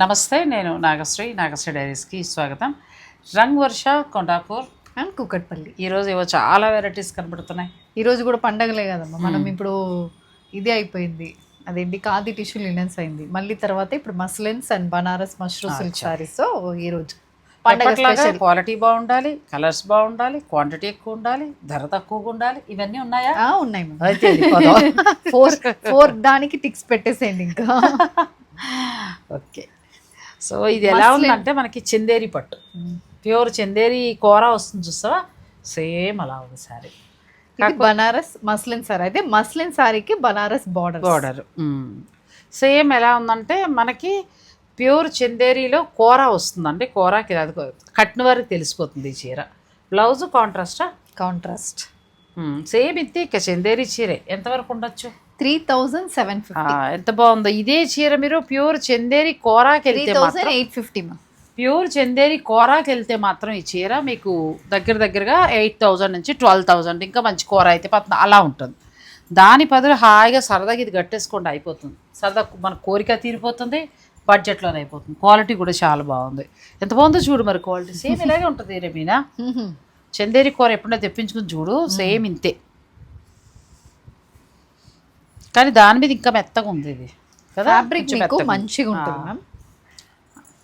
నమస్తే నేను నాగశ్రీ నాగశ్రీ డైరీస్కి స్వాగతం. రంగ్ వర్ష కొండాపూర్ అండ్ కుక్కట్పల్లి. ఈరోజు ఏవో చాలా వెరైటీస్ కనబడుతున్నాయి. ఈ రోజు కూడా పండగలే కదమ్మా. మనం ఇప్పుడు ఇది అయిపోయింది. అదేంటి? ఖాదీ టిష్యూ లినెన్స్ అయింది. మళ్ళీ తర్వాత ఇప్పుడు muslins and Banaras mushroom silk saris. So ఈ రోజు పండగ క్వాలిటీ బాగుండాలి కలర్స్ బాగుండాలి క్వాంటిటీ ఎక్కువ ఉండాలి ధర తక్కువగా ఉండాలి. ఇవన్నీ ఉన్నాయా? ఉన్నాయి అయితే. ఫోర్ ఫోర్ దానికి టిక్స్ పెట్టేసేయండి ఇంకా. ఓకే. సో ఇది ఎలా ఉందంటే మనకి చందేరి పట్టు. ప్యూర్ చందేరి కూర వస్తుంది చూస్తావా? సేమ్ అలా ఉంది సారీ. బనారస్ మస్లిన్ సారీ. అయితే మస్లిన్ సారీకి బనారస్ బార్డర్ బార్డర్ సేమ్ ఎలా ఉందంటే మనకి ప్యూర్ చందేరిలో కూర వస్తుందండి. కూరకి అది కట్టిన వరకు తెలిసిపోతుంది ఈ చీర. బ్లౌజ్ కాంట్రాస్టా? కాంట్రాస్ట్ సేమ్ ఇది ఇక చందేరి చీరే. ఎంతవరకు ఉండొచ్చు? Three thousand seven fifty. ఎంత బాగుందో. ఇదే చీర మీరు ప్యూర్ చందేరి కూరకి వెళ్తే thousand eight fifty ma'am pure Chanderi కూరకి వెళ్తే మాత్రం ఈ చీర మీకు దగ్గర దగ్గరగా ఎయిట్ థౌజండ్ నుంచి ట్వెల్వ్ థౌజండ్ ఇంకా మంచి కూర అయితే పద్నా అలా ఉంటుంది. దాని బదులు హాయిగా సరదాగా ఇది కట్టేసుకోండి అయిపోతుంది. సరదా మన కోరిక తీరిపోతుంది బడ్జెట్లోనే అయిపోతుంది. క్వాలిటీ కూడా చాలా బాగుంది. ఎంత బాగుందో చూడు మరి క్వాలిటీ. సేమ్ ఇలాగే ఉంటుంది రేమీనా. చందేరి కూర ఎప్పుడైనా తెప్పించుకుని చూడు సేమ్ ఇంతే. కానీ దాని మీద ఇంకా మెత్తగా ఉంది ఇది. కదా? ఫ్యాబ్రిక్ మీకు. మంచిగా ఉంటుంది. మ్యామ్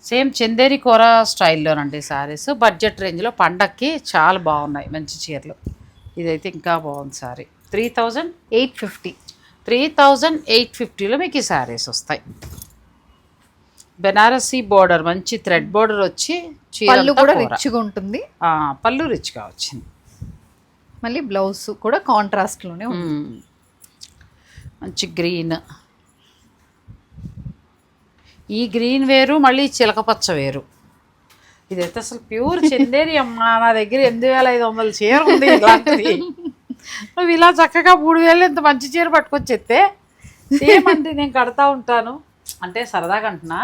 సేమ్ చందేరి కూర స్టైల్లోనండి సారీస్ బడ్జెట్ రేంజ్లో పండక్కి చాలా బాగున్నాయి మంచి చీరలు. ఇదైతే ఇంకా బాగుంది sari. Three thousand eight fifty. Three thousand eight ఫిఫ్టీలో మీకు ఈ సారీస్ వస్తాయి. బెనారసీ బోర్డర్ మంచి థ్రెడ్ బోర్డర్ వచ్చి పళ్ళు కూడా. రిచ్గా ఉంటుంది. పళ్ళు రిచ్గా వచ్చింది. మళ్ళీ బ్లౌజ్ కూడా కాంట్రాస్ట్లోనే ఉంది మ్మ్. మంచి గ్రీన్. ఈ గ్రీన్ వేరు మళ్ళీ చిలకపచ్చ వేరు. ఇదైతే అసలు ప్యూర్ చెందేరి అమ్మా. నా దగ్గర ఎనిమిది వేల ఐదు వందల చీర ఉంది ఇలాంటిది. నువ్వు ఇలా చక్కగా మూడు వేలు ఇంత మంచి చీర పట్టుకొచ్చేస్తే ఏమంటే నేను కడతా ఉంటాను? అంటే సరదాగా అంటున్నా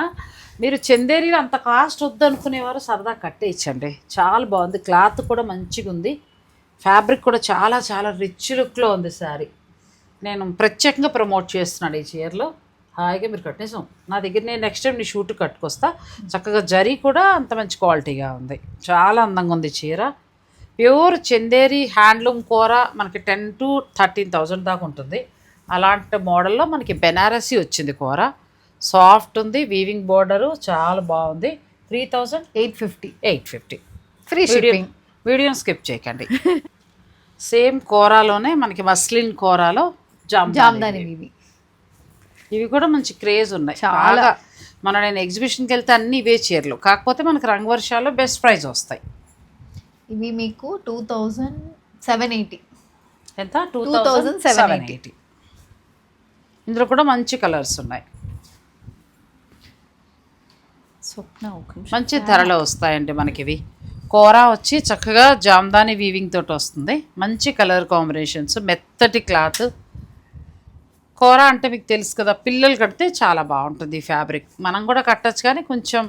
మీరు చందేరిలో అంత కాస్ట్ వద్దనుకునేవారు సరదా కట్టేయచ్చండి. చాలా బాగుంది. క్లాత్ కూడా మంచిగా ఉంది ఫ్యాబ్రిక్ కూడా చాలా చాలా రిచ్ లుక్లో ఉంది సారీ. నేను ప్రత్యేకంగా ప్రమోట్ చేస్తున్నాను ఈ చీరలో హాయిగా మీరు కట్టేసాం నా దగ్గర నేను నెక్స్ట్ టైం నీ షూట్ కట్టుకొస్తా. చక్కగా జరీ కూడా అంత మంచి క్వాలిటీగా ఉంది. చాలా అందంగా ఉంది చీర ప్యూర్ చందేరి హ్యాండ్లూమ్ కూర మనకి టెన్ టు థర్టీన్ థౌజండ్ దాకా ఉంటుంది. అలాంటి మోడల్లో మనకి బెనారసీ వచ్చింది కూర. సాఫ్ట్ ఉంది వీవింగ్ బోర్డరు చాలా బాగుంది. Three thousand eight fifty eight fifty free video shipping వీడియోని స్కిప్ చేయకండి. సేమ్ కూరలోనే మనకి మస్లిన్ కూరలో జామ్దాని ఇవి. ఇవి. కూడా మంచి క్రేజ్ ఉన్నాయి. చాలా. మన నేను ఎగ్జిబిషన్కి వెళ్తే అన్ని ఇవే చీరలు. కాకపోతే మనకి రంగు వర్షాల్లో బెస్ట్ ప్రైస్ వస్తాయి. ఇవి మీకు టూ థౌజండ్ సెవెన్ ఎయిటీ ఎంత? టూ 2780. ఇందులో కూడా మంచి కలర్స్ ఉన్నాయి. స్వప్న. మంచి ధరలో వస్తాయండి మనకి ఇవి కూర వచ్చి చక్కగా జామ్దాని వీవింగ్ తోటి వస్తుంది. మంచి కలర్ కాంబినేషన్స్ మెత్తటి క్లాత్ కూర అంటే మీకు తెలుసు కదా పిల్లలు కడితే చాలా బాగుంటుంది ఈ ఫ్యాబ్రిక్. మనం కూడా కట్టచ్చు కానీ కొంచెం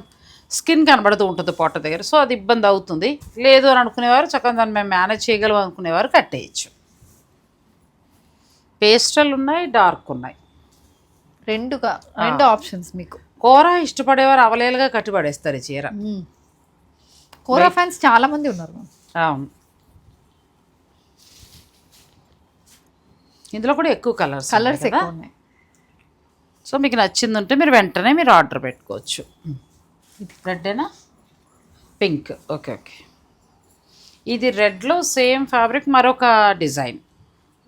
స్కిన్ కనబడుతూ ఉంటుంది పొట్ట దగ్గర సో అది ఇబ్బంది అవుతుంది. లేదు అని అనుకునేవారు చక్కగా దాన్ని మేము మేనేజ్ చేయగలం అనుకునేవారు కట్టేయచ్చు. పేస్టల్ ఉన్నాయి డార్క్ ఉన్నాయి. రెండుగా రెండు ఆప్షన్స్ మీకు. కూర ఇష్టపడేవారు అవలేలుగా కట్టుబడేస్తారు ఈ చీర. కోరా ఫ్యాన్స్ చాలా మంది ఉన్నారు. అవును. ఇందులో కూడా ఎక్కువ కలర్స్ కలర్స్ ఎక్కువ ఉన్నాయి. సో మీకు నచ్చింది ఉంటే మీరు వెంటనే మీరు ఆర్డర్ పెట్టుకోవచ్చు. ఇది రెడ్డేనా పింక్ ఓకే ఓకే ఇది రెడ్లో సేమ్ ఫ్యాబ్రిక్ మరొక డిజైన్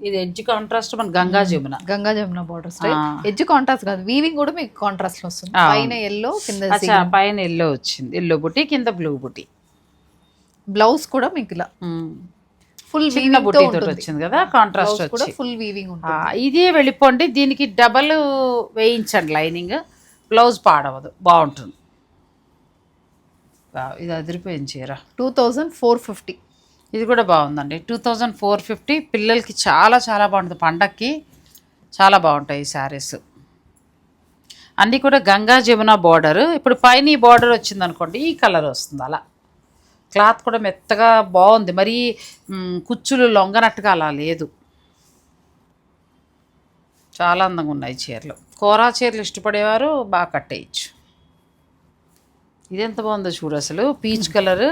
ఇది ఎడ్జ్ కాంట్రాస్ట్ మన Ganga Jamuna. Ganga Jamuna border. Edge contrast కాదు వీవింగ్ కూడా మీకు కాంట్రాస్ట్ వస్తుంది. పైన ఎల్లో కింద పైన ఎల్లో వచ్చింది. ఎల్లో బుట్టి కింద బ్లూ బుట్టి బ్లౌజ్ కూడా మీకు ఇలా. ఫుల్ చిన్న బుట్టి తోటి వచ్చింది కదా కాంట్రాస్ట్ కూడా వచ్చి. ఫుల్ వీవింగ్ ఇదే వెళ్ళిపోండి దీనికి డబల్ వేయించండి లైనింగ్ బ్లౌజ్ పాడవదు బాగుంటుంది. ఇది అదిరిపోయింది చీర. టూ థౌజండ్ ఫోర్ ఫిఫ్టీ ఇది కూడా బాగుందండి. టూ థౌజండ్ ఫోర్ ఫిఫ్టీ పిల్లలకి చాలా చాలా బాగుంటుంది. పండక్కి చాలా బాగుంటాయి ఈ శారీస్ అన్నీ కూడా గంగా జమున బార్డర్ ఇప్పుడు పైన ఈ బార్డర్ వచ్చింది అనుకోండి ఈ కలర్ వస్తుంది అలా. క్లాత్ కూడా మెత్తగా బాగుంది. మరీ కుచ్చులు లొంగనట్టుగా అలా లేదు. చాలా అందంగా ఉన్నాయి చీరలు. కోరా చీరలు ఇష్టపడేవారు బాగా కట్టేయచ్చు. ఇది ఎంత బాగుందో చూడు అసలు. Peach colour.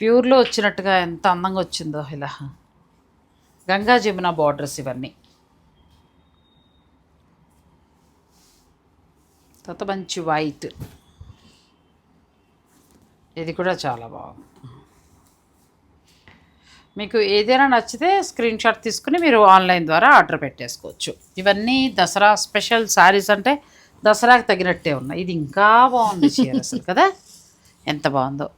ప్యూర్లో వచ్చినట్టుగా ఎంత అందంగా వచ్చిందో ఇలా. గంగా జమున బార్డర్స్ ఇవన్నీ. తర్వాత మంచి వైట్. ఇది కూడా చాలా బాగుంది. మీకు ఏదైనా నచ్చితే స్క్రీన్ షాట్ తీసుకుని మీరు ఆన్లైన్ ద్వారా ఆర్డర్ పెట్టేసుకోవచ్చు. ఇవన్నీ దసరా స్పెషల్ శారీస్ అంటే దసరాకి తగినట్టే ఉన్నాయి. ఇది ఇంకా బాగుంది చీర అసలు కదా? ఎంత బాగుందో.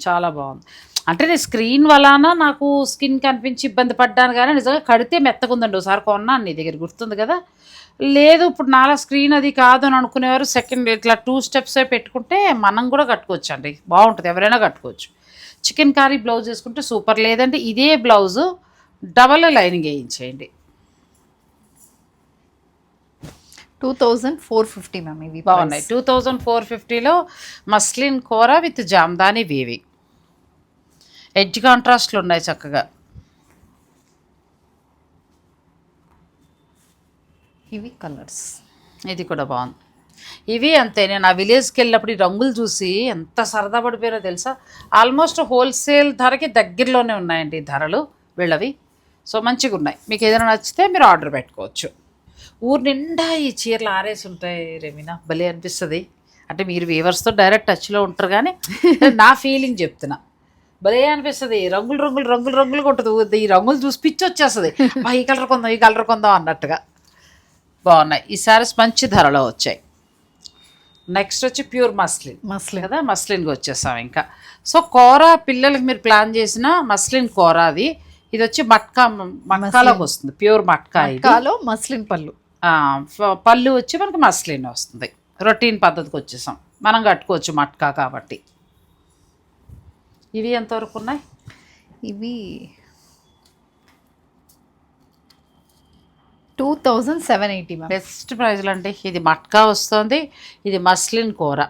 చాలా బాగుంది. అంటే నేను స్క్రీన్ వలన నాకు స్కిన్ కనిపించి ఇబ్బంది పడ్డాను కానీ నిజంగా కడితే మెత్తకుందండి ఒకసారి కొన్నాను నీ దగ్గర గుర్తుంది కదా. లేదు ఇప్పుడు నాలా స్క్రీన్ అది కాదు అని అనుకునేవారు. సెకండ్ ఇట్లా టూ స్టెప్స్ పెట్టుకుంటే మనం కూడా కట్టుకోవచ్చు అండి బాగుంటుంది ఎవరైనా కట్టుకోవచ్చు. చికెన్ కర్రీ బ్లౌజ్ వేసుకుంటే సూపర్ లేదంటే ఇదే blouse double lining వేయించేయండి two thousand four fifty ma'am ఇవి బాగున్నాయి. టూ థౌజండ్ ఫోర్ ఫిఫ్టీలో మస్లిన్ కూర విత్ జామ్దాని వీవింగ్ ఎడ్జ్ కాంట్రాస్ట్లు ఉన్నాయి చక్కగా. ఇవి కలర్స్. ఇది కూడా బాగుంది. ఇవి అంతే నేను ఆ విలేజ్కి వెళ్ళినప్పుడు ఈ రంగులు చూసి ఎంత సరదా పడిపోయారో తెలుసా? ఆల్మోస్ట్ హోల్సేల్ ధరకి దగ్గరలోనే ఉన్నాయండి ధరలు వీళ్ళవి. సో మంచిగా ఉన్నాయి. మీకు ఏదైనా నచ్చితే మీరు ఆర్డర్ పెట్టుకోవచ్చు. ఊరు నిండా ఈ చీరలు ఆరేసి ఉంటాయి రెమీనా. భలే అనిపిస్తుంది. అంటే మీరు వీవర్స్తో డైరెక్ట్ టచ్లో ఉంటారు కానీ నా ఫీలింగ్ చెప్తున్నా. భలే అనిపిస్తుంది. రంగులు రంగులు రంగులు రంగులుగా ఉంటుంది. ఈ రంగులు చూసి పిచ్చి వచ్చేస్తుంది. "అబ్బా, ఈ కలర్ కొందాం ఈ కలర్ కొందాం అన్నట్టుగా. బాగున్నాయి. ఈ సారీస్ మంచి ధరలో వచ్చాయి. నెక్స్ట్ వచ్చి ప్యూర్ మస్లిన్. మస్లిన్. కదా? మస్లిన్కి వచ్చేసాం ఇంకా. సో కూర పిల్లలకి మీరు ప్లాన్ చేసిన మస్లిన్ కూర అది. ఇది వచ్చి మట్కా మట్కాలోకి వస్తుంది. ప్యూర్ మట్కా ఇది. కాలో మస్లిన్ పళ్ళు. పళ్ళు వచ్చి మనకి మస్లిన్ వస్తుంది. రొటీన్ పద్ధతికి వచ్చేసాం. మనం కట్టుకోవచ్చు మట్కా కాబట్టి. ఇవి ఎంతవరకు ఉన్నాయి? ఇవి two thousand seven eighty best ప్రైజ్లు అండి ఇది మట్కా వస్తుంది. ఇది మస్లిన్ కూర.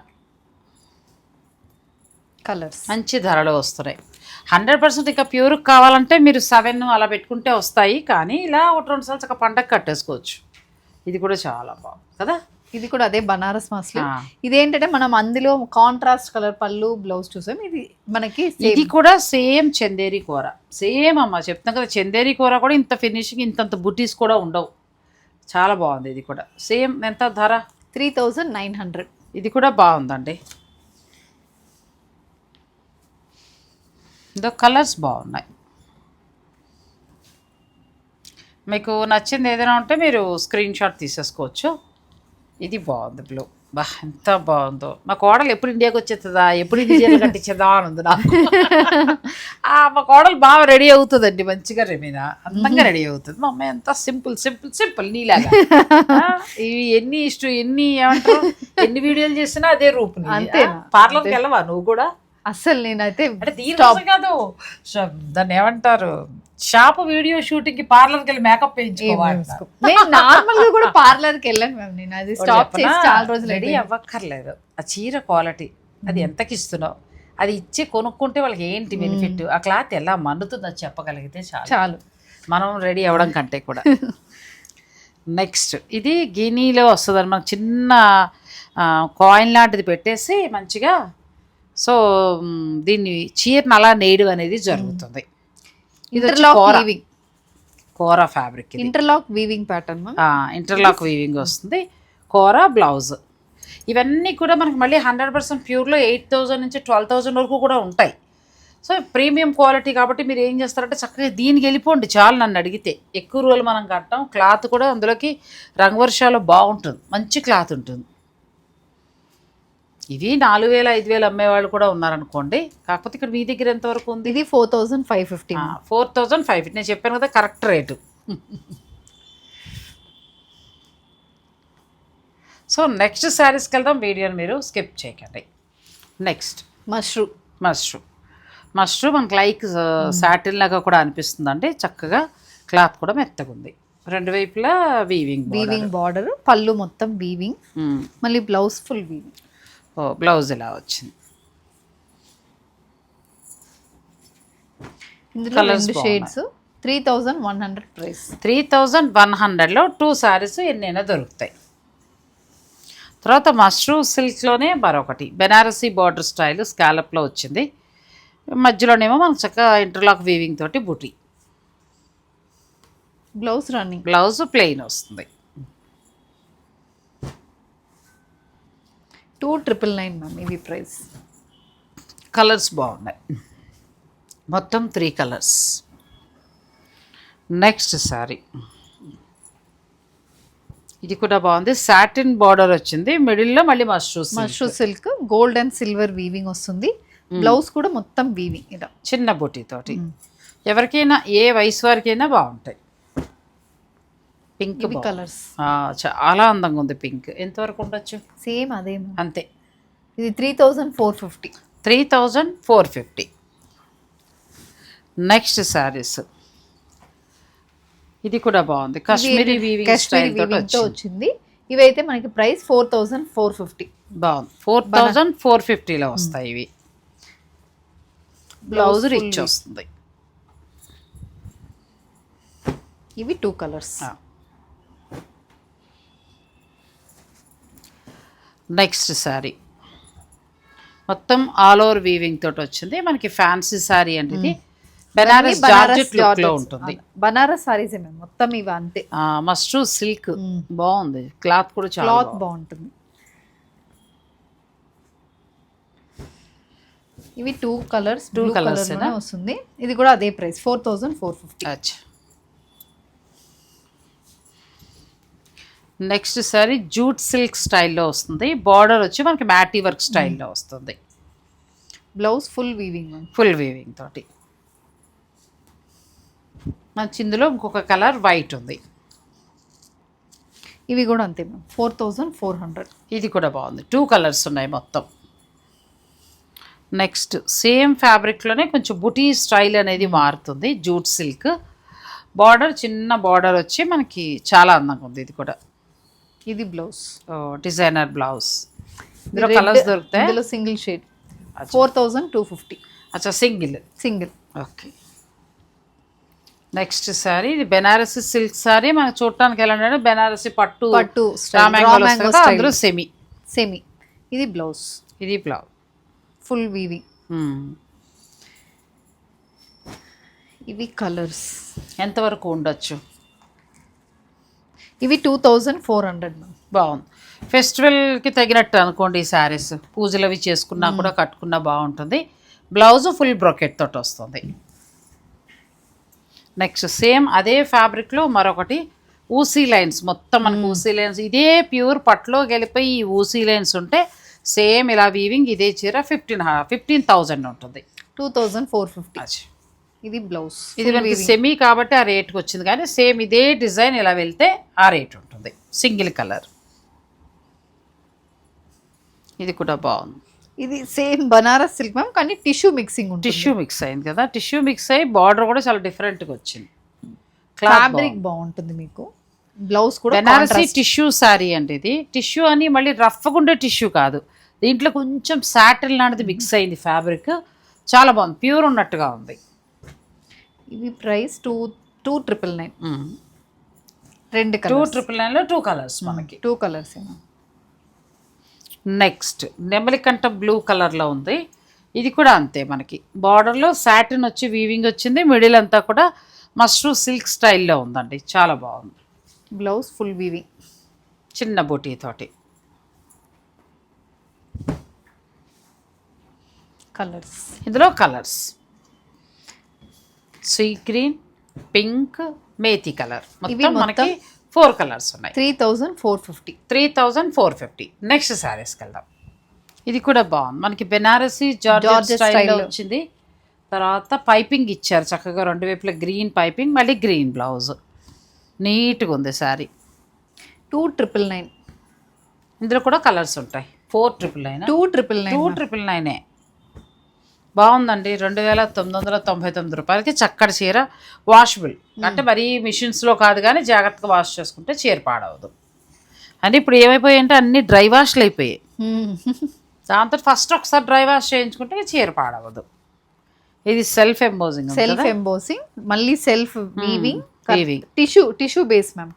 కలర్స్. మంచి ధరలో వస్తున్నాయి. హండ్రెడ్ పర్సెంట్ ఇంకా ప్యూర్ కావాలంటే మీరు సెవెన్ అలా పెట్టుకుంటే వస్తాయి. కానీ ఇలా ఒకటి రెండు సార్లు చక్క పండగ కట్టేసుకోవచ్చు. ఇది కూడా చాలా బాగుంది కదా? ఇది కూడా అదే బనారస్ మస్లిన్ ఆ. ఇదేంటంటే మనం అందులో కాంట్రాస్ట్ కలర్ పళ్ళు బ్లౌజ్ చూసాం. ఇది మనకి ఇది కూడా సేమ్ చందేరి కూర. సేమ్ అమ్మ చెప్తాం కదా చందేరి కూర కూడా ఇంత ఫినిషింగ్ ఇంతంత బుటీస్ కూడా ఉండవు. చాలా బాగుంది ఇది కూడా. సేమ్ ఎంత ధర? త్రీ థౌజండ్ నైన్ హండ్రెడ్ ఇది కూడా బాగుందండి. ఇదో కలర్స్ బాగున్నాయి. మీకు నచ్చింది ఏదైనా ఉంటే మీరు స్క్రీన్ షాట్ తీసేసుకోవచ్చు. ఇది బాగుంది బ్లూ. బా ఎంత బాగుందో. మా కోడలు ఎప్పుడు ఇండియాకి వచ్చేస్తుందా ఎప్పుడు ఇండియాలో కట్టించేదా అని ఉంది నాకు. ఆ, మా కోడలు బాగా రెడీ అవుతుందండి మంచిగా రెమీనా. అందంగా రెడీ అవుతుంది. మా అమ్మాయి ఎంత సింపుల్ సింపుల్ సింపుల్ నీలాగా. ఇవి ఎన్ని ఇష్టం ఎన్ని ఏమంటారు? ఎన్ని వీడియోలు చేసినా అదే రూపు అంతేనా? పార్లర్కి వెళ్ళవా నువ్వు కూడా? అస్సలు నేనైతే అంటే దీనికోసం కాదు. దాన్ని ఏమంటారు? షాప్ వీడియో షూటింగ్కి పార్లర్కి వెళ్ళి మేకప్ వేయించుకోవాలి. నేను నార్మల్గా కూడా పార్లర్కి వెళ్ళాను మ్యామ్ నేను. అది స్టాప్ చేసి చాలా రోజులు రెడీ అవ్వక్కర్లేదు. ఆ చీర క్వాలిటీ అది ఎంతకి ఇస్తున్నావు? అది ఇచ్చి కొనుక్కుంటే వాళ్ళకి ఏంటి బెనిఫిట్ ఆ క్లాత్ ఎలా మన్నుతుందో చెప్పగలిగితే చాలు. చాలు. మనం రెడీ అవ్వడం కంటే కూడా. నెక్స్ట్ ఇది గినీలో వస్తుంది మనకు చిన్న కాయిన్ లాంటిది పెట్టేసి మంచిగా సో దీన్ని చీరను అలా నేయడం అనేది జరుగుతుంది. ఇది వచ్చి ఇంటర్లాక్ కూర. వీవింగ్ కూర fabric interlock weaving pattern interlock weaving వస్తుంది. కూర బ్లౌజ్ ఇవన్నీ కూడా మనకి మళ్ళీ హండ్రెడ్ పర్సెంట్ ప్యూర్లో ఎయిట్ థౌజండ్ నుంచి ట్వెల్వ్ థౌజండ్ వరకు కూడా ఉంటాయి. సో ప్రీమియం క్వాలిటీ కాబట్టి మీరు ఏం చేస్తారంటే చక్కగా దీనికి వెళ్ళిపోండి చాలు నన్ను అడిగితే. ఎక్కువ రోజులు మనం కట్టాం క్లాత్ కూడా అందులోకి రంగవర్షాలు బాగుంటుంది. మంచి క్లాత్ ఉంటుంది. ఇవి నాలుగు వేల ఐదు వేలు అమ్మేవాళ్ళు కూడా ఉన్నారనుకోండి. కాకపోతే ఇక్కడ మీ దగ్గర ఎంతవరకు ఉంది? ఇది four thousand five fifty four thousand five నేను చెప్పాను కదా కరెక్ట్ రేటు. సో నెక్స్ట్ శారీస్కి వెళ్దాం. వీడియోని మీరు స్కిప్ చేయకండి. నెక్స్ట్. మష్రూమ్ మష్రూమ్ మష్రూమ్ మనకి లైక్ సాటిన్ లాగా కూడా అనిపిస్తుందండి. చక్కగా క్లాత్ కూడా మెత్తగా ఉంది. రెండు వైపులా వీవింగ్ వీవింగ్ బార్డర్ పళ్ళు మొత్తం వీవింగ్ మళ్ళీ బ్లౌజ్ ఫుల్ వీవింగ్ ఓ బ్లౌజ్ ఇలా వచ్చింది. ఇందులో రెండు. Shades three thousand one hundred price three thousand one హండ్రెడ్లో టూ శారీస్ ఎన్నైనా దొరుకుతాయి. తర్వాత మష్రూమ్ సిల్క్లోనే మరొకటి. బెనారసీ బార్డర్ స్టైల్ స్కాలప్లో వచ్చింది. మధ్యలోనేమో మనం చక్కగా ఇంటర్లాక్ వీవింగ్ తోటి బుటీ. బ్లౌజ్ రన్నింగ్ బ్లౌజ్ ప్లెయిన్ వస్తుంది. టూ ట్రిపుల్ నైన్ మ్యామ్ ఇవి ప్రైస్. కలర్స్ బాగున్నాయి. మొత్తం త్రీ కలర్స్. నెక్స్ట్ శారీ ఇది కూడా బాగుంది. సాటిన్ బార్డర్ వచ్చింది. మిడిల్లో మళ్ళీ mushrooms mushroom silk gold and silver weaving వస్తుంది. బ్లౌజ్ కూడా మొత్తం వీవింగ్ ఇలా చిన్న బుటీ తోటి ఎవరికైనా ఏ వయసు వారికైనా బాగుంటాయి. పింక్ కలర్స్ చాలా అందంగా ఉంది పింక్. ఎంతవరకు ఉండొచ్చు? సేమ్ అదే అంతే. ఇది three thousand four fifty. Three thousand four fifty. Next saris. ఇది కూడా బాగుంది. కాశ్మీరీ వీవింగ్ స్టైల్ తోటి తో వచ్చింది. ఇవైతే మనకి price four thousand four fifty. బాగుంది. ఫోర్ థౌజండ్ ఫోర్ ఫిఫ్టీలో వస్తాయి ఇవి. Blouse rich. వస్తుంది. ఇవి టూ కలర్స్ నెక్స్ట్ శారీ మొత్తం ఆల్ ఓవర్ వీవింగ్ తోటి వచ్చింది. మనకి ఫ్యాన్సీ శారీ అంటే ఇది బెనారస్ జార్జెట్ లుక్లో ఉంటుంది. బనారస్ సారీస్ మొత్తం ఇవి అంతే. మస్ట్రూ సిల్క్. బాగుంది. క్లాత్ కూడా చాలా క్లాత్. బాగుంటుంది. ఇవి టూ కలర్స్ టూ కలర్స్? వస్తుంది. ఇది కూడా అదే price. Four thousand four fifty. అచ్చా. నెక్స్ట్ సారీ జూట్ సిల్క్ స్టైల్లో వస్తుంది. బార్డర్ వచ్చి మనకి మ్యాటీ వర్క్ స్టైల్లో వస్తుంది. Blouse full weaving full weaving తోటి. మంచి ఇందులో ఇంకొక కలర్ వైట్ ఉంది. ఇవి కూడా అంతే ma'am. Four thousand four hundred. ఇది కూడా బాగుంది. టూ కలర్స్ ఉన్నాయి మొత్తం. నెక్స్ట్ సేమ్ ఫ్యాబ్రిక్లోనే కొంచెం బుటీ స్టైల్ అనేది మారుతుంది జూట్ సిల్క్. బార్డర్ చిన్న బార్డర్ వచ్చి మనకి చాలా అందంగా ఉంది ఇది కూడా. ఇది బ్లౌజ్. Designer blouse. ఇందులో కలర్స్ దొరుకుతాయి? ఇందులో single shade. Four thousand two fifty అచ్చా single. Single. Okay. Next sari ఇది బెనారసి సిల్క్ సారీ మనకు చూడటానికి ఎలా అంటే బెనారసి పట్టు పట్టు. అందులో సెమీ సెమీ ఇది బ్లౌజ్. ఇది బ్లౌజ్ ఫుల్ వీవింగ్ ఇవి కలర్స్. ఎంతవరకు ఉండొచ్చు? ఇవి two thousand four hundred ma'am బాగుంది. ఫెస్టివల్కి తగినట్టు అనుకోండి ఈ శారీస్. పూజలు అవి చేసుకున్నా కూడా కట్టుకున్నా బాగుంటుంది. బ్లౌజ్ ఫుల్ బ్రొకెట్ తోటి వస్తుంది. నెక్స్ట్ సేమ్ అదే ఫ్యాబ్రిక్లో మరొకటి ఊసీ లైన్స్. మొత్తం మనకు ఊసీ లైన్స్. ఇదే ప్యూర్ పట్లో గెలిపోయి ఈ ఊసీ లైన్స్ ఉంటే సేమ్ ఇలా వీవింగ్ ఇదే చీర ఫిఫ్టీన్ ఫిఫ్టీన్ థౌజండ్ ఉంటుంది. Two thousand four fifty. ఇది బ్లౌజ్. ఇది మనకి సెమీ కాబట్టి ఆ రేట్కి వచ్చింది. కానీ సేమ్ ఇదే డిజైన్ ఇలా వెళ్తే ఆ రేట్ ఉంటుంది. Single colour. ఇది కూడా బాగుంది. ఇది సేమ్ బనారస్ సిల్క్ మ్యామ్ కానీ టిష్యూ మిక్సింగ్ ఉంటుంది. టిష్యూ మిక్స్ అయింది కదా. టిష్యూ మిక్స్ అయ్యి బార్డర్ కూడా చాలా డిఫరెంట్గా వచ్చింది. ఫ్యాబ్రిక్ బాగుంటుంది మీకు. బ్లౌజ్ కూడా బెనారసీ టిష్యూ శారీ అంటే ఇది. టిష్యూ అని మళ్ళీ రఫ్గా ఉండే టిష్యూ కాదు. దీంట్లో కొంచెం సాటిల్ లాంటిది మిక్స్ అయింది ఫ్యాబ్రిక్ చాలా బాగుంది. ప్యూర్ ఉన్నట్టుగా ఉంది. ఇవి price two two triple nine. రెండు టూ ట్రిపుల్ నైన్లో టూ కలర్స్ మనకి. టూ కలర్స్ నెక్స్ట్ నెమలికంట బ్లూ కలర్లో ఉంది. ఇది కూడా అంతే మనకి. బార్డర్లో సాటిన్ వచ్చి వీవింగ్ వచ్చింది. మిడిల్ అంతా కూడా మష్రూ సిల్క్ స్టైల్లో ఉందండి. చాలా బాగుంది. బ్లౌజ్ ఫుల్ వీవింగ్ చిన్న బూటీ తోటి. కలర్స్ ఇందులో colours sea green pink methi colour. మొత్తం మనకి ఫోర్ కలర్స్ ఉన్నాయి. Three thousand four fifty. Three thousand four fifty. Next శారీస్కి వెళ్దాం. ఇది కూడా బాగుంది. మనకి బెనారసీ స్టైల్లో లో. వచ్చింది. తర్వాత పైపింగ్ ఇచ్చారు. చక్కగా రెండు వైపులా గ్రీన్ పైపింగ్ మళ్ళీ గ్రీన్ బ్లౌజ్. నీట్గా ఉంది శారీ. Two triple nine. ఇందులో కూడా కలర్స్ ఉంటాయి. Four triple nine? Two triple two nine triple నైనే. బాగుందండి. రెండు వేల తొమ్మిది వందల తొంభై తొమ్మిది రూపాయలకి చక్కటి చీర వాషబుల్ అంటే మరీ మిషన్స్లో కాదు కానీ జాగ్రత్తగా వాష్ చేసుకుంటే చీర పాడవదు. అంటే ఇప్పుడు ఏమైపోయాయి అంటే అన్ని డ్రై వాష్లు అయిపోయాయి. దాంతో ఫస్ట్ ఒకసారి డ్రై వాష్ చేయించుకుంటే చీర పాడవదు. ఇది సెల్ఫ్ ఎంబోజింగ్ సెల్ఫ్ ఎంబోసింగ్ మళ్ళీ self weaving tissue tissue base ma'am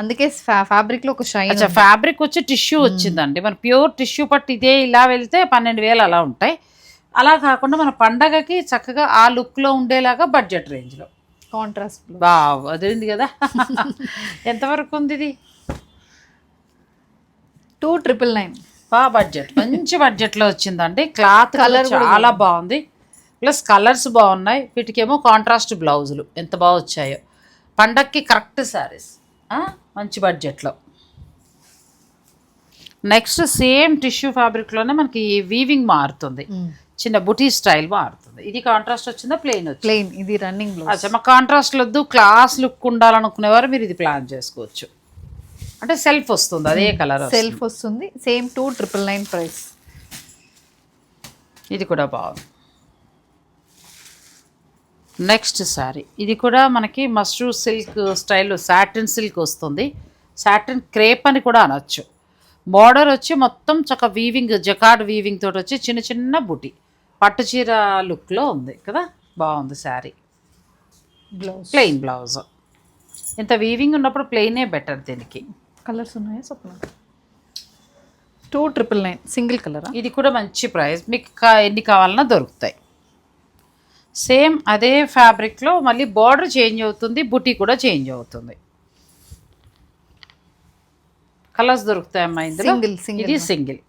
అందుకే ఫ్యాబ్రిక్లో ఒక షైన్ ఫ్యాబ్రిక్ వచ్చి టిష్యూ వచ్చిందండి. మన ప్యూర్ టిష్యూ పట్టు ఇదే ఇలా వెళ్తే పన్నెండు వేలు అలా ఉంటాయి. అలా కాకుండా మన పండగకి చక్కగా ఆ లుక్లో ఉండేలాగా బడ్జెట్ రేంజ్లో. కాంట్రాస్ట్ బావ్ అదేంది కదా? ఎంతవరకు ఉంది ఇది? Two triple nine. బా బడ్జెట్. మంచి బడ్జెట్లో వచ్చిందండి. క్లాత్ కలర్ చాలా బాగుంది. ప్లస్ కలర్స్ బాగున్నాయి. వీటికేమో కాంట్రాస్ట్ బ్లౌజులు. ఎంత బాగా వచ్చాయో. పండక్కి కరెక్ట్ శారీస్. మంచి బడ్జెట్లో. నెక్స్ట్ సేమ్ టిష్యూ ఫ్యాబ్రిక్లోనే మనకి వీవింగ్ మారుతుంది. చిన్న బుటీ స్టైల్ మారుతుంది. ఇది కాంట్రాస్ట్ వచ్చిందా? ప్లెయిన్ వచ్చింది? ప్లెయిన్ ఇది రన్నింగ్ బ్లౌజ్ అచ్చా మా కాంట్రాస్ట్ వద్దు క్లాస్ లుక్ ఉండాలనుకునేవారు మీరు ఇది ప్లాన్ చేసుకోవచ్చు. అంటే సెల్ఫ్ వస్తుంది అదే కలర్ సెల్ఫ్ వస్తుంది. Same two triple nine price ఇది కూడా బాగుంది. నెక్స్ట్ శారీ ఇది కూడా మనకి mashru silk style satin silk వస్తుంది. సాటిన్ క్రేప్ అని కూడా అనొచ్చు. బార్డర్ వచ్చి మొత్తం చక్క వీవింగ్ జకార్డ్ వీవింగ్ తోటి వచ్చి చిన్న చిన్న బుటి. పట్టు చీర లుక్లో ఉంది కదా? బాగుంది శారీ. బ్లౌజ్ ప్లెయిన్ బ్లౌజ్ ఇంత వీవింగ్ ఉన్నప్పుడు ప్లెయినే బెటర్ దీనికి. కలర్స్ ఉన్నాయా Swapna two triple nine single కలరా ఇది కూడా మంచి ప్రైస్ మీకు ఎన్ని కావాలన్నా దొరుకుతాయి. సేమ్ అదే ఫ్యాబ్రిక్లో మళ్ళీ బార్డర్ చేంజ్ అవుతుంది బుటీ కూడా చేంజ్ అవుతుంది. కలర్స్ దొరుకుతాయమ్మా ఇందులో? సింగిల్ సింగిల్ ఇది సింగిల్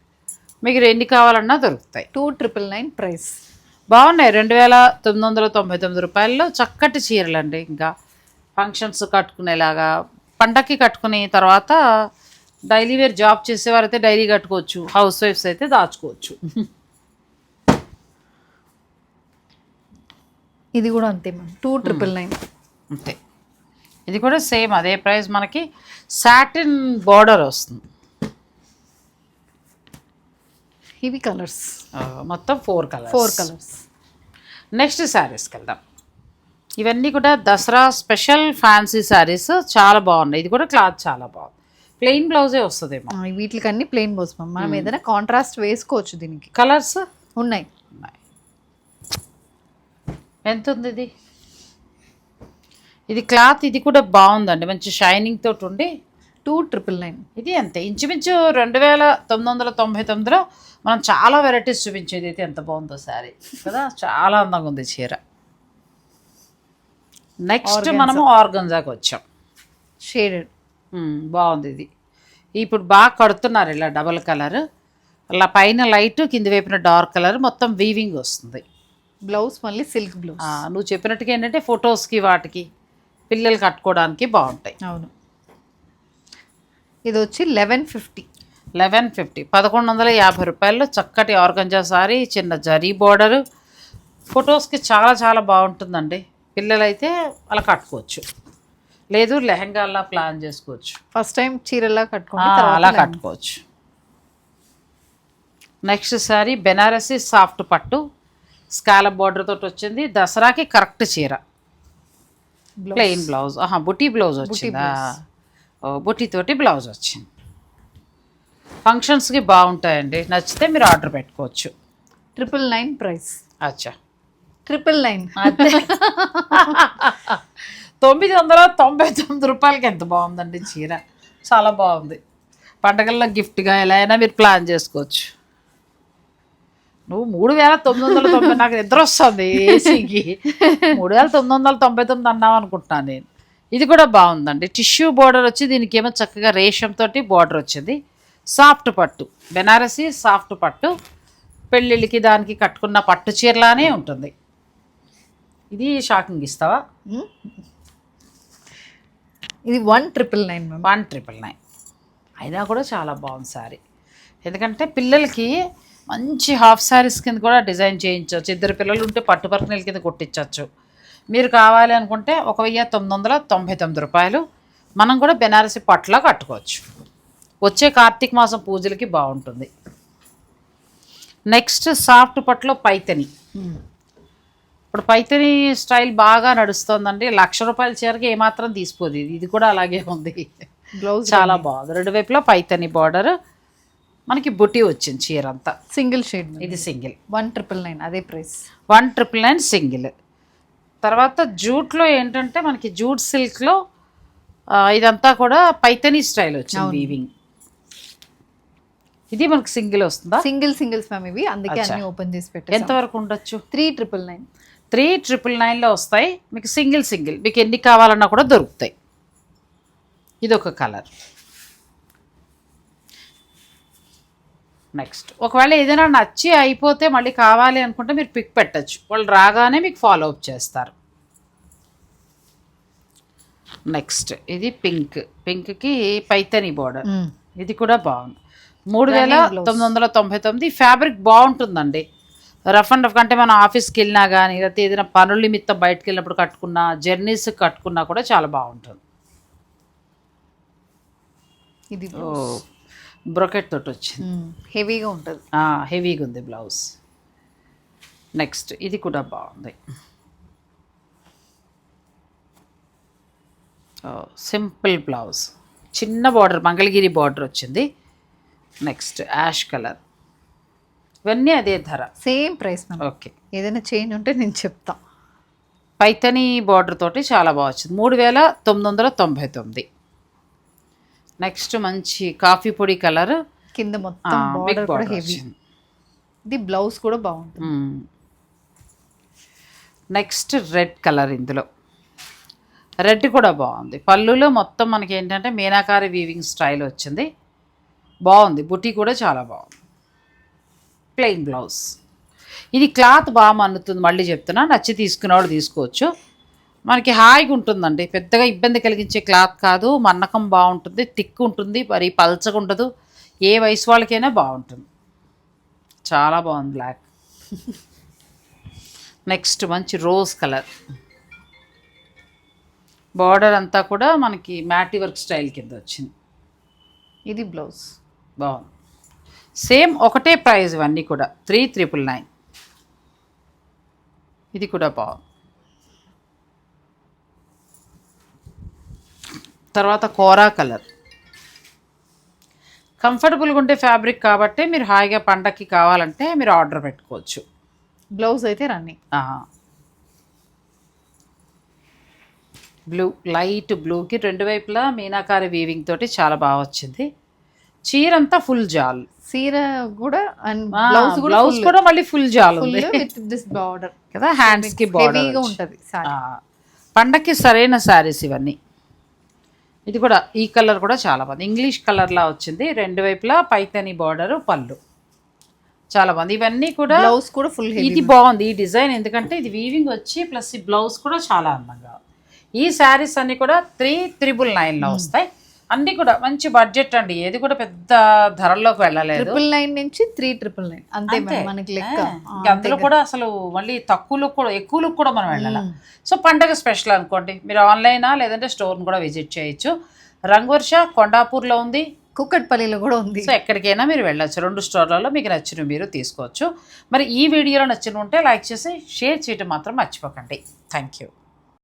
మీకు ఎన్ని కావాలన్నా దొరుకుతాయి. టూ ట్రిపుల్ నైన్ ప్రైస్ బాగున్నాయి. రెండు వేల తొమ్మిది వందల తొంభై తొమ్మిది రూపాయల్లో చక్కటి చీరలండి ఇంకా. ఫంక్షన్స్ కట్టుకునేలాగా పండక్కి కట్టుకుని తర్వాత డైలీ వేర్ జాబ్ చేసేవారైతే డైలీ కట్టుకోవచ్చు. హౌస్ వైఫ్స్ అయితే దాచుకోవచ్చు. ఇది కూడా అంతే మ్యామ్ టూ ట్రిపుల్ నైన్ అంతే. ఇది కూడా సేమ్ అదే ప్రైస్ మనకి. సాటిన్ బార్డర్ వస్తుంది. ఇవి కలర్స్. మొత్తం four colour four colours. Next శారీస్కి వెళ్దాం ఇవన్నీ కూడా దసరా స్పెషల్ ఫ్యాన్సీ శారీస్. చాలా బాగున్నాయి. ఇది కూడా క్లాత్ చాలా బాగుంది. ప్లెయిన్ బ్లౌజే వస్తుందేమో. వీటికి అన్ని ప్లెయిన్ మ్యామ్ మనం ఏదైనా కాంట్రాస్ట్ వేసుకోవచ్చు దీనికి. కలర్స్? ఉన్నాయి. ఉన్నాయి. ఎంత ఉంది ఇది? ఇది క్లాత్ ఇది కూడా బాగుందండి. మంచి షైనింగ్ తోటి ఉండి టూ ట్రిపుల్ నైన్. ఇది అంతే. ఇంచుమించు రెండు వేల తొమ్మిది వందల తొంభై తొమ్మిదిలో మనం చాలా వెరైటీస్ చూపించేది అయితే ఎంత బాగుందో శారీ. కదా? చాలా అందంగా ఉంది చీర. నెక్స్ట్ మనము ఆర్గంజాకి వచ్చాం. షేడెడ్ బాగుంది ఇది. ఇప్పుడు బాగా కడుతున్నారు ఇలా డబల్ కలర్. అలా పైన లైట్ కింద వైపున డార్క్ కలర్ మొత్తం వీవింగ్ వస్తుంది. బ్లౌజ్ మళ్ళీ సిల్క్ బ్లౌజ్ నువ్వు చెప్పినట్టుగా ఏంటంటే ఫొటోస్కి వాటికి పిల్లలు కట్టుకోవడానికి బాగుంటాయి. అవును. ఇది వచ్చి లెవెన్ ఫిఫ్టీ. Eleven fifty. పదకొండు వందల యాభై రూపాయల్లో చక్కటి ఆర్గంజా సారీ చిన్న జరీ బోర్డరు. ఫొటోస్కి చాలా చాలా బాగుంటుందండి. పిల్లలైతే అలా కట్టుకోవచ్చు. లేదు లెహంగాలా ప్లాన్ చేసుకోవచ్చు. ఫస్ట్ టైం చీరలా కట్టుకోండి అలా కట్టుకోవచ్చు. నెక్స్ట్ సారీ బెనారసి సాఫ్ట్ పట్టు. స్కాలప్ బార్డర్ తోటి వచ్చింది. దసరాకి కరెక్ట్ చీర. Plain blouse. ఆహా బుటీ బ్లౌజ్ వచ్చిందా? ఓ బుటీ తోటి బ్లౌజ్ వచ్చింది. ఫంక్షన్స్కి బాగుంటాయండి. నచ్చితే మీరు ఆర్డర్ పెట్టుకోవచ్చు. ట్రిపుల్ నైన్ ప్రైస్ అచ్చా. ట్రిపుల్ నైన్ తొమ్మిది వందల తొంభై తొమ్మిది రూపాయలకి ఎంత బాగుందండి చీర. చాలా బాగుంది. పండగల్లో గిఫ్ట్గా ఎలా అయినా మీరు ప్లాన్ చేసుకోవచ్చు. నువ్వు మూడు వేల తొమ్మిది వందల తొంభై నాకు నిద్ర వస్తుంది. ఏసీకి. మూడు వేల తొమ్మిది వందల తొంభై తొమ్మిది అన్నావు అనుకుంటున్నాను నేను. ఇది కూడా బాగుందండి. టిష్యూ బార్డర్ వచ్చి దీనికి ఏమో చక్కగా రేషం తోటి బార్డర్ వచ్చింది. సాఫ్ట్ పట్టు. బెనారసి సాఫ్ట్ పట్టు. పెళ్ళిళ్ళకి దానికి కట్టుకున్న పట్టు చీరలానే ఉంటుంది. ఇది షాకింగ్ ఇస్తావా? ఇది one triple nine one triple nine. అయినా కూడా చాలా బాగుంది శారీ ఎందుకంటే పిల్లలకి మంచి హాఫ్ శారీస్ కింద కూడా డిజైన్ చేయించవచ్చు. ఇద్దరు పిల్లలు ఉంటే పట్టు పర్కనీల కింద కుట్టించవచ్చు. మీరు కావాలి అనుకుంటే ఒక వెయ్యి తొమ్మిది వందల తొంభై తొమ్మిది రూపాయలు మనం కూడా బెనారసి పట్టులా కట్టుకోవచ్చు. వచ్చే కార్తీక మాసం పూజలకి బాగుంటుంది. నెక్స్ట్ సాఫ్ట్ పట్టులో పైతని. ఇప్పుడు పైతని స్టైల్ బాగా నడుస్తోందండి. లక్ష రూపాయల చీరకి ఏమాత్రం తీసిపోదు ఇది ఇది కూడా అలాగే ఉంది. బ్లౌజ్ చాలా బాగుంది. రెండు వైపులో పైతని బార్డర్ మనకి బుట్టి వచ్చింది చీర అంతా సింగిల్ షేడ్ ఇది సింగిల్ వన్ ట్రిపుల్ నైన్ అదే price one triple nine single తర్వాత జూట్లో ఏంటంటే మనకి జూట్ సిల్క్లో ఇదంతా కూడా పైతనీ స్టైల్ వచ్చింది వీవింగ్ ఇది మనకి సింగిల్ వస్తుందా? సింగిల్ సింగిల్స్ మ్యామ్ ఇవి. అందుకే. అన్ని ఓపెన్ చేసి పెట్టాను ఎంతవరకు ఉండొచ్చు? Three triple nine three triple నైన్లో వస్తాయి. మీకు సింగిల్ సింగిల్. మీకు ఎన్ని కావాలన్నా కూడా దొరుకుతాయి. ఇది ఒక కలర్ నెక్స్ట్ ఒకవేళ ఏదైనా నచ్చి అయిపోతే మళ్ళీ కావాలి అనుకుంటే మీరు పిక్ పెట్టచ్చు. వాళ్ళు రాగానే మీకు ఫాలో అప్ చేస్తారు. నెక్స్ట్ ఇది పింక్ పింక్కి పైతని బార్డర్ ఇది కూడా బాగుంది. మూడు వేల. తొమ్మిది వందల తొంభై తొమ్మిది. ఫ్యాబ్రిక్ బాగుంటుందండి. రఫ్ అండ్ రఫ్ అంటే మనం ఆఫీస్కి వెళ్ళినా కానీ లేకపోతే ఏదైనా పనుల నిమిత్తం బయటకు వెళ్ళినప్పుడు కట్టుకున్నా జర్నీస్ కట్టుకున్నా కూడా చాలా బాగుంటుంది. ఇది బ్రొకెట్ తోటి వచ్చింది హెవీగా ఉంటుంది. హెవీగా ఉంది బ్లౌజ్. నెక్స్ట్ ఇది కూడా బాగుంది. Simple blouse. చిన్న బార్డర్ మంగళగిరి బార్డర్ వచ్చింది. Next ash colour. ఇవన్నీ అదే ధర. Same price okay. ఏదైనా చేంజ్ ఉంటే నేను చెప్తా. పైతని బార్డర్ తోటి చాలా బాగా వచ్చింది. మూడు వేల తొమ్మిది వందల తొంభై తొమ్మిది. నెక్స్ట్ మంచి కాఫీ పొడి కలర్. కింద మొత్తం బార్డర్ కూడా హెవీ ఇది బ్లౌజ్ కూడా బాగుంటుంది. నెక్స్ట్ రెడ్ కలర్ ఇందులో. రెడ్ కూడా బాగుంది. పళ్ళులో మొత్తం మనకి ఏంటంటే మీనాకారి వీవింగ్ స్టైల్ వచ్చింది. బాగుంది. బుటీ కూడా చాలా బాగుంది. ప్లెయిన్ బ్లౌజ్ ఇది క్లాత్ బాగా మన్నుతుంది. మళ్ళీ చెప్తున్నా. నచ్చి తీసుకునేవాడు తీసుకోవచ్చు. మనకి హాయిగా ఉంటుందండి. పెద్దగా ఇబ్బంది కలిగించే క్లాత్ కాదు. మన్నకం బాగుంటుంది. థిక్ ఉంటుంది. మరి పల్చగా ఉండదు. ఏ వయసు వాళ్ళకైనా బాగుంటుంది. చాలా బాగుంది బ్లాక్. నెక్స్ట్ మంచి రోజ్ కలర్. బార్డర్ అంతా కూడా మనకి మ్యాటి వర్క్ స్టైల్ కింద వచ్చింది. ఇది బ్లౌజ్. బాగుంది. సేమ్ ఒకటే ప్రైజ్ ఇవన్నీ కూడా. Three triple nine. ఇది కూడా బాగుంది. తర్వాత కోరా కలర్. కంఫర్టబుల్గా ఉండే ఫ్యాబ్రిక్ కాబట్టి మీరు హాయిగా పండక్కి కావాలంటే మీరు ఆర్డర్ పెట్టుకోవచ్చు. బ్లౌజ్ అయితే రన్నింగ్. బ్లూ లైట్ బ్లూకి రెండు వైపులా మీనాకారి వీవింగ్ తోటి చాలా బాగా వచ్చింది. చీర అంతా ఫుల్ జాల్. సీర కూడా అండ్ బ్లౌజ్ కూడా బ్లౌజ్ కూడా మళ్ళీ ఫుల్ జాల్ ఫుల్ ఉంది. With this border. కదా హ్యాండ్స్కి బార్డర్ ఉంటది పండక్కి సరైన శారీస్ ఇవన్నీ. ఇది కూడా ఈ కలర్ కూడా చాలా బాగుంది. ఇంగ్లీష్ కలర్లా వచ్చింది. రెండు వైపులా పైతని బార్డర్ పళ్ళు. చాలా బాగుంది. ఇవన్నీ కూడా బ్లౌజ్ కూడా ఫుల్ ఇది బాగుంది ఈ డిజైన్. ఎందుకంటే ఇది వీవింగ్ వచ్చి ప్లస్ ఈ బ్లౌజ్ కూడా చాలా అందంగా. ఈ శారీస్ అన్ని కూడా త్రీ త్రిబుల్ నైన్లో వస్తాయి. అన్నీ కూడా మంచి బడ్జెట్ అండి. ఏది కూడా పెద్ద ధరల్లోకి వెళ్ళలేదు. ట్రిపుల్ నైన్ నుంచి త్రీ ట్రిపుల్ నైన్ అంతే మనకి లెక్క. అందులో కూడా అసలు మళ్ళీ తక్కువలో కూడా ఎక్కువలో కూడా మనం వెళ్ళాలి. సో పండగ స్పెషల్ అనుకోండి. మీరు ఆన్లైనా లేదంటే స్టోర్ని కూడా విజిట్ చేయొచ్చు. రంగవర్ష కొండాపూర్లో ఉంది. కుక్కట్పల్లిలో కూడా ఉంది. సో ఎక్కడికైనా మీరు వెళ్ళొచ్చు. రెండు స్టోర్లలో మీకు నచ్చిన మీరు తీసుకోవచ్చు. మరి ఈ వీడియోలో నచ్చిన ఉంటే లైక్ చేసి షేర్ చేయడం మాత్రం మర్చిపోకండి. Thank you